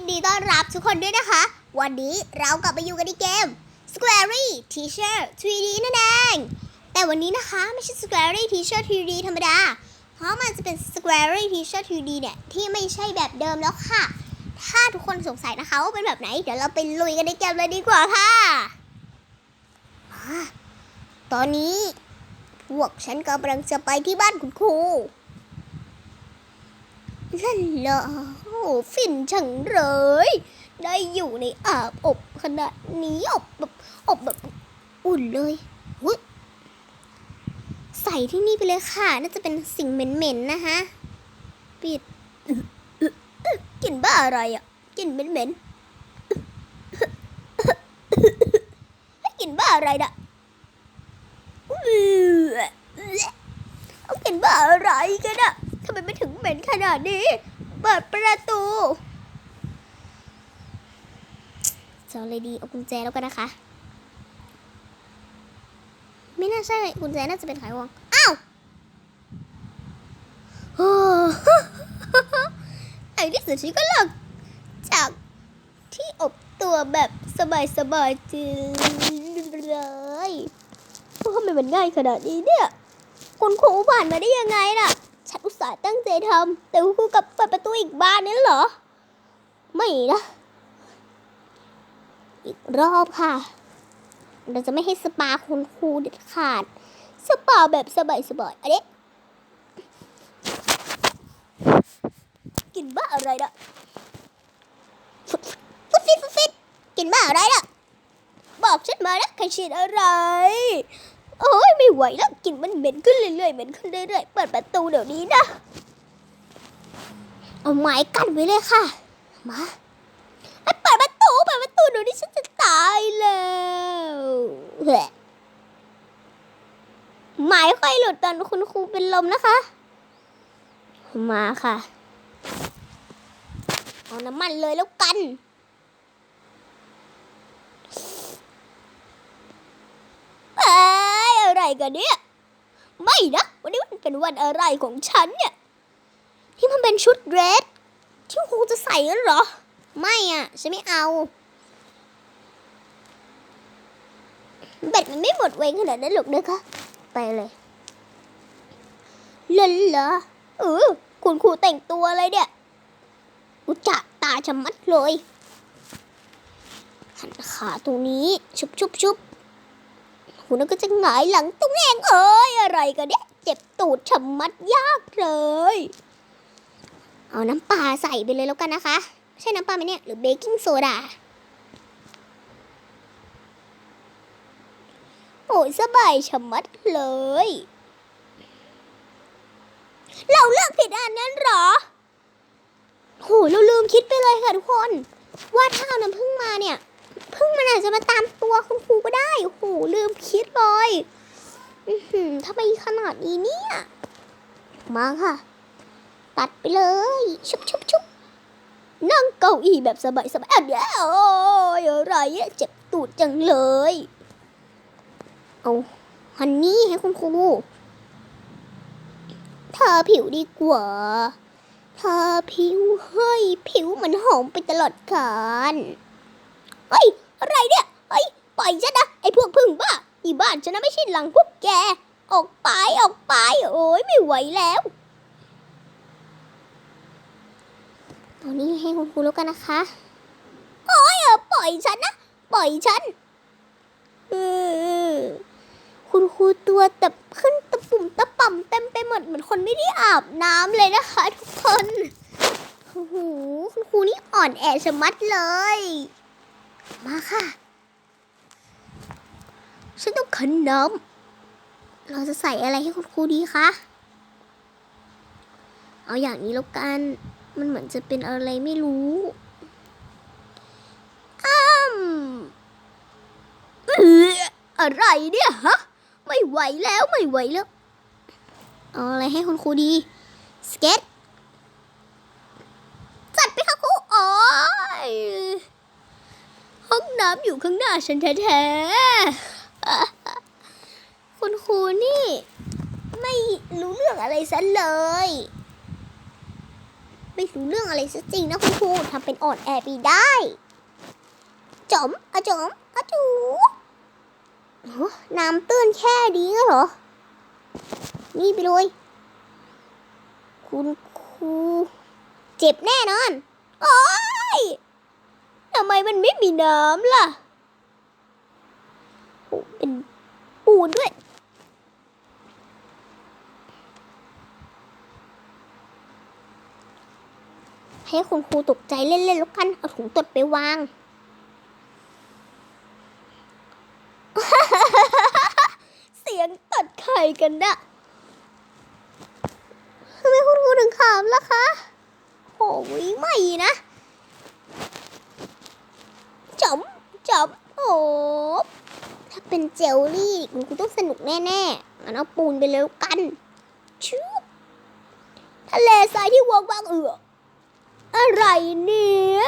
ยินดีต้อนรับทุกคนด้วยนะคะ วันนี้เรากลับมาอยู่กันในเกม Squarey Teacher 3D นั่นเอง แต่วันนี้นะคะไม่ใช่ Squarey Teacher 3D ธรรมดา เพราะมันจะเป็น Squarey Teacher 3D เนี่ย ที่ไม่ใช่แบบเดิมแล้วค่ะ ถ้าทุกคนสงสัยนะคะว่าเป็นแบบไหน เดี๋ยวเราไปลุยกันในเกมเลยดีกว่าค่ะ ตอนนี้ พวกฉันกำลังจะไปที่บ้านคุณครูนั่นเหรอ ฟินจังเลย ได้อยู่ในอาบอบขนาดนี้อบแบบอบแบบอุ่นเลยใส่ที่นี่ไปเลยค่ะ น่าจะเป็นสิ่งเหม็นๆนะคะปิดกลิ่นบ้าอะไรอะกลิ่นเหม็นๆให้กลิ่นบ้าอะไรนะอื้อเอากลิ่นบ้าอะไรกันอะทำไมไม่ถึงเหม็นขนาดนี้ เปิดประตูจะเอาเลยดีเอากุญแจแล้วกันนะคะ ไม่น่าใช่กุญแจน่าจะเป็นไขควงอ้าวโอ้ไอ้ที่สุดฉันก็เลิกจากที่อบตัวแบบสบายๆจริงเลยทำไมมันง่ายขนาดนี้เนี่ย คุณครูผ่านมาได้ยังไงล่ะ สาห์ตั้งใจทำแต่คุณครูกลับเปิดประตูอีกบานนั้นเหรอ ไม่นะ อีกรอบค่ะ เราจะไม่ให้สปาคุณครูเด็ดขาด สปาแบบสบายสบายอันนี้กินบ้าอะไรล่ะฟุดฟุดฟิตฟุดฟิตกินบ้าอะไรล่ะ บอกฉันมานะใครฉีดอะไร โอ้ยไม่ไหวแล้วกลิ่นมันเหม็นขึ้นเรื่อยๆเหม็นขึ้นเรื่อยๆเปิดประตูเดี๋ยวนี้นะ เอาไม้กั้นไว้เลยค่ะ มาให้เปิดประตูเปิดประตูเดี๋ยวนี้ฉันจะตายแล้วหละไม้ค่อยหลุดตอนคุณครูเป็นลมนะคะ มาค่ะ เอาน้ำมันเลยแล้วกันเอ อะไรกันเนี่ย ไม่นะ วันนี้มันเป็นวันอะไรของฉันเนี่ย ที่มันเป็นชุดเดรสที่ครูจะใส่กันเหรอ ไม่อะ ฉันไม่เอา แบตมันไม่หมดเวงขนาดนั้นหรอกนะคะไปเลยเลนเหรอเออคุณครูแต่งตัวอะไรเนี่ยอุจจะตาชะมัดเลยหันขาตรงนี้ ชุบชุบชุบ คุณนั่นก็จะหงายหลังตุ้งแองเอ้ยอะไรกันเนี่ยเจ็บตูดชะมัดยากเลย เอาน้ำปลาใส่ไปเลยแล้วกันนะคะ ใช่น้ำปลาไหมเนี่ย หรือเบกกิ้งโซดาโอ้ยสบายชะมัดเลย เราเลือกผิดอันนั้นหรอโหเราลืมคิดไปเลยค่ะทุกคน ว่าถ้าเอาน้ำผึ้งมาเนี่ย พึ่งมันอาจจะมาตามตัวคุณครูก็ได้โอ้โหลืมคิดเลยทำไมขนาดนี้เนี่ย มาค่ะ ตัดไปเลย ชุบชุบชุบนั่งเก้าอี้แบบสบายสบายอะเดี๋ยวโอ้ยอะไรอะเจ็บตูดจังเลย เอาฮันนี่ให้คุณครูทาผิวดีกว่าทาผิวให้ผิวมันหอมไปตลอดกาล เฮ้ย อะไรเนี่ย เฮ้ย ปล่อยฉันนะ ไอ้พวกพึ่งบ้าอีบ้านฉันนะไม่ใช่หลังพวกแก ออกไป ออกไป โอ้ยไม่ไหวแล้วตอนนี้ให้คุณครูแล้วกันนะคะ โอ้ยเออปล่อยฉันนะ ปล่อยฉันเออคุณครูตัวแต่ขึ้นตะปุ่มตะป่ำเต็มไปหมดเหมือนคนไม่ได้อาบน้ำเลยนะคะทุกคนโอ้โหคุณครูนี่อ่อนแอชะมัดเลย มาค่ะ ฉันต้องขันน้ำเราจะใส่อะไรให้คุณครูดีคะ เอาอย่างนี้แล้วกัน มันเหมือนจะเป็นอะไรไม่รู้อ้ามเอออะไรเนี่ยฮะ ไม่ไหวแล้วไม่ไหวแล้ว เอาอะไรให้คุณครูดี สเก็ต จัดไปค่ะครูโอ้ย ห้อง น้ำอยู่ข้างหน้าฉันแท้ๆ คุณครูนี่ ไม่รู้เรื่องอะไรซะเลย ไม่รู้เรื่องอะไรซะจริงนะคุณครูทำเป็นอ่อนแอไปได้จอมอะจอมอะจูน้ำตื้นแค่นี้เหรอ นี่ไปเลย คุณครูเจ็บแน่นอน โอ้ย ทำไมมันไม่มีน้ำล่ะโอ้เป็นปูนด้วย ให้คุณครูตกใจเล่นๆแล้วกัน เอาถุงตดไปวาง เสียงตดไข่กันนะทำไมคุณครูถึงขำล่ะคะ โอ้ยไม่นะจอม จอมโอ้ถ้าเป็นเจลลี่คุณครูต้องสนุกแน่ๆงั้นเอาปูนไปเลยแล้วกันชุบทะเลทรายที่วงวางเอืออะไรเนี่ย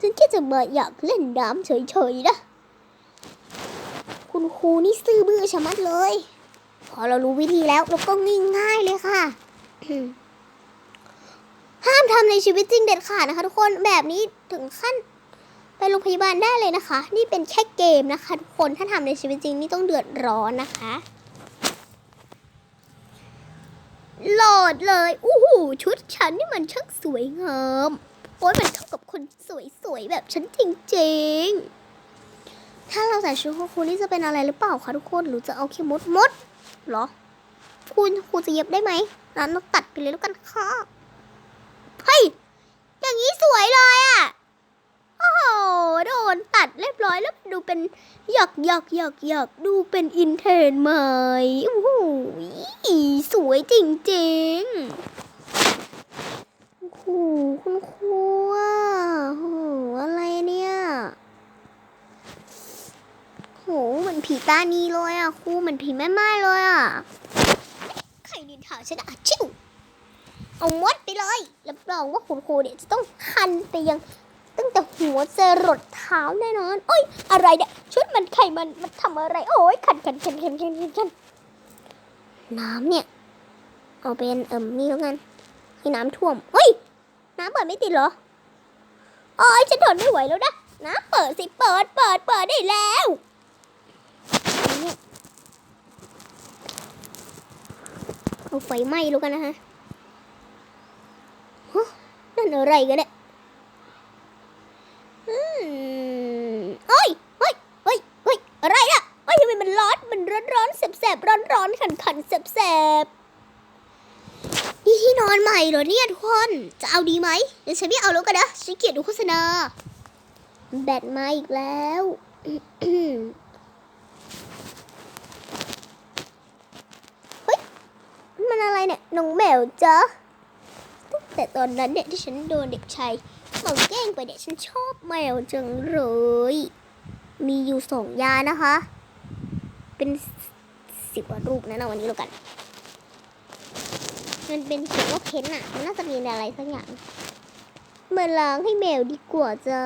ฉันแค่จะมาอยากเล่นน้ำเฉยๆนะ คุณครูนี่ซื่อบื้อชะมัดเลย พอเรารู้วิธีแล้วเราก็ง่ายๆเลยค่ะ ห้ามทำในชีวิตจริงเด็ดขาดนะคะทุกคนแบบนี้ถึงขั้น ไปโรงพยาบาลได้เลยนะคะ นี่เป็นแค่เกมนะคะทุกคนถ้าทำในชีวิตจริงนี่ต้องเดือดร้อนนะคะ โหลดเลยอู้หูชุดฉันนี่มันช่างสวยงามโอ้ยมันเข้ากับคนสวยๆแบบฉันจริงๆ ถ้าเราใส่ชุดคุณครูนี่จะเป็นอะไรหรือเปล่าคะทุกคนหรือจะเอาขี้มดมดเหรอ คุณครูจะเย็บได้ไหมนั้นเราตัดไปเลยแล้วกันค่ะเฮ้ยอย่างนี้สวยเลยอะ่ะ อ้โหโดนตัดเรียบร้อยแล้วดูเป็นหยอกหยอกหยอกหยอกดูเป็นอินเทนด์ใหม่โอ้โหสวยจริงๆโอ้โหคุณครูอะโอ้โหอะไรเนี่ยโหเหมือนผีตานีเลยอะครูเหมือนผีแม่ไม้เลยอะใครดินถาฉันอะชิวเอามดไปเลยรับรองว่าคุณครูเนี่ยจะต้องคันไปยัง ตั้งแต่หัวจะรดเท้าแน่นอนโอ้ย อะไรเนี่ยชุดมันไข่มันมันทำอะไร โอ้ยขันขันขันขันขันขันขันน้ำเนี่ย เอาเป็นเอิมนี่แล้วกันให้น้ำท่วมเฮ้ย น้ำเปิดไม่ติดเหรอโอ้ยฉันทนไม่ไหวแล้วนะน้ำเปิดสิเปิดเปิดเปิดได้แล้วเอาไฟไหม้แล้วกันนะฮะฮะนั่นอะไรกันเนี่ย อืมเอ้ยเฮ้ยเฮ้ยเฮ้ยอะไรอะเฮ้ยทำไมมันร้อน มันร้อนร้อนแสบแสบร้ ขันแสบแสบนี่ที่นอนใหม่เหรอเนี่ยทุกคน จะเอาดีไหมเดี๋ยวฉันไม่เอาแล้วกันนะฉันเกลียดดูโฆษณา แบตมาอีกแล้วเฮ้ย มันอะไรเนี่ยน้องแมวจ๊ะตั้งแต่ตอนนั้นเนี่ยที่ฉันโดนเด็กชายเราแกล้งไปเนี่ยฉันชอบแมวจังเลย มีอยู่สองยานะคะ เป็น สิบกว่ารูปนะนะวันนี้แล้วกัน มันเป็นเขียนว่าเพ้นอะมันน่าจะมีอะไรสักอย่างมาล้างให้แมวดีกว่าจ้า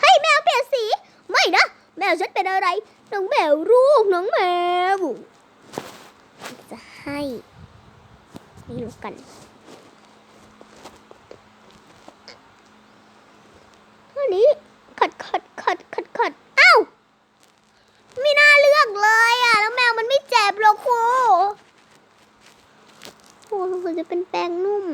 ให้แมวเปลี่ยนสี ไม่นะ แมวฉันเป็นอะไร น้องแมวลูกน้องแมว จะให้นี่แล้กันนี้ขัดขัดขัดขัดขัดอ้าวไม่น่าเลือกเลยอะ แล้วแมวมันไม่เจ็บหรอกครูโอ้มันจะเป็นแป้งนุ่ม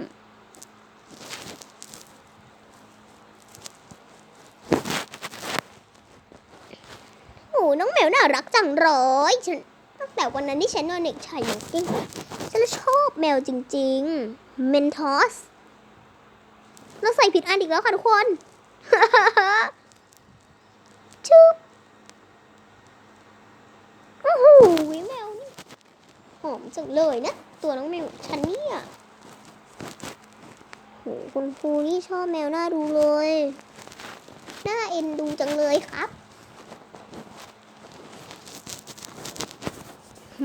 โอ้ น้องแมวน่ารักจังเลยฉันตั้งแต่วันนั้นที่ฉันนอนเด็กชายอย่างกิ้งฉันชอบแมวจริงๆเมนทอสเราใส่ผิดอันอีกแล้วค่ะทุกคนชุบโอ้โหแมวนี่หอมจังเลยนะ ตัวน้องแมวฉันเนี่ยโหคุณครูนี่ชอบแมวน่าดูเลย น่าเอ็นดูจังเลยครับ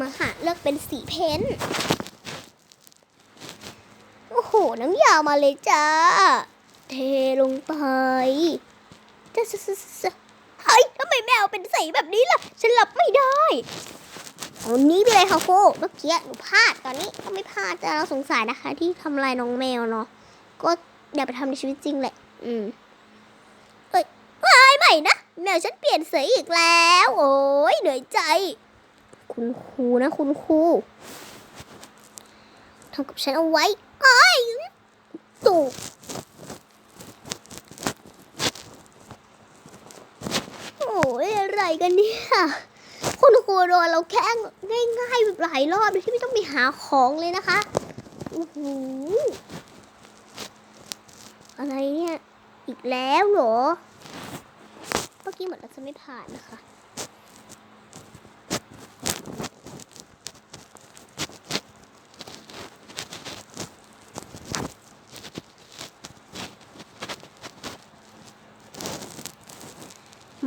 มาหาเลือกเป็นสีเพ้นโอ้โห น้ำยามาเลยจ้า เทลงไปจะสสสสเฮ้ยทำไมแมวเป็นสีแบบนี้ล่ะ ฉันรับไม่ได้เอานี้ไปเลยค่ะครูเมื่อกี้หนูพลาดตอนนี้ก็ไม่พลาดแต่เราสงสัยนะคะ ที่ทำลายน้องแมวเนาะก็อย่าไปทำในชีวิตจริงแหละ อืมเอ้ยว้ายใหม่นะ แมวฉันเปลี่ยนสีอีกแล้ว โอ้ยเหนื่อยใจ คุณครูนะคุณครูทำกับฉันเอาไว้อ้ายตูโอ้ยอะไรกันเนี่ย คุณครูโดนเราแค่ง่ายๆหลายรอบโดยที่ไม่ต้องไปหาของเลยนะคะโอ้โหอะไรเนี่ย อีกแล้วเหรอ เมื่อกี้เหมือนเราจะไม่ผ่านนะคะ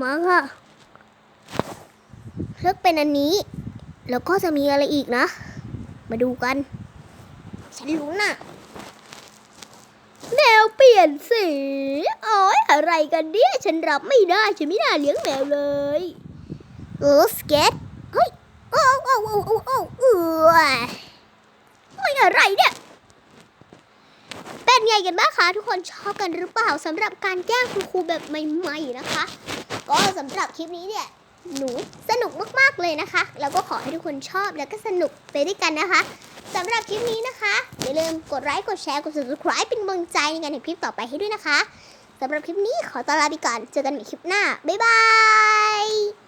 มาค่ะเลือกเป็นอันนี้ แล้วก็จะมีอะไรอีกนะ มาดูกัน ฉันรู้นะ่ะแมวเปลี่ยนสีโอ้ยอะไรกันเนี่ยฉันรับไม่ได้ ฉันไม่น่าเลี้ยงแมวเลยเออสเก็ตเฮ้ยโอ้โอ้โอ้โอ้โอ้เออไม่อะไรเนี่ย เป็นไงกันบ้างคะ ทุกคนชอบกันหรือเปล่าสำหรับการแกล้งคุณครูแบบใหม่ ๆ นะคะ ก็สำหรับคลิปนี้เนี่ยหนูสนุกมากๆเลยนะคะ แล้วก็ขอให้ทุกคนชอบแล้วก็สนุกไปด้วยกันนะคะสำหรับคลิปนี้นะคะ อย่าลืมกดไลค์กดแชร์กด subscribe เป็นกำลังใจในการทำคลิปต่อไปให้ด้วยนะคะสำหรับคลิปนี้ขอตวลาไปก่อน เจอกันใหม่คลิปหน้า บ๊ายบาย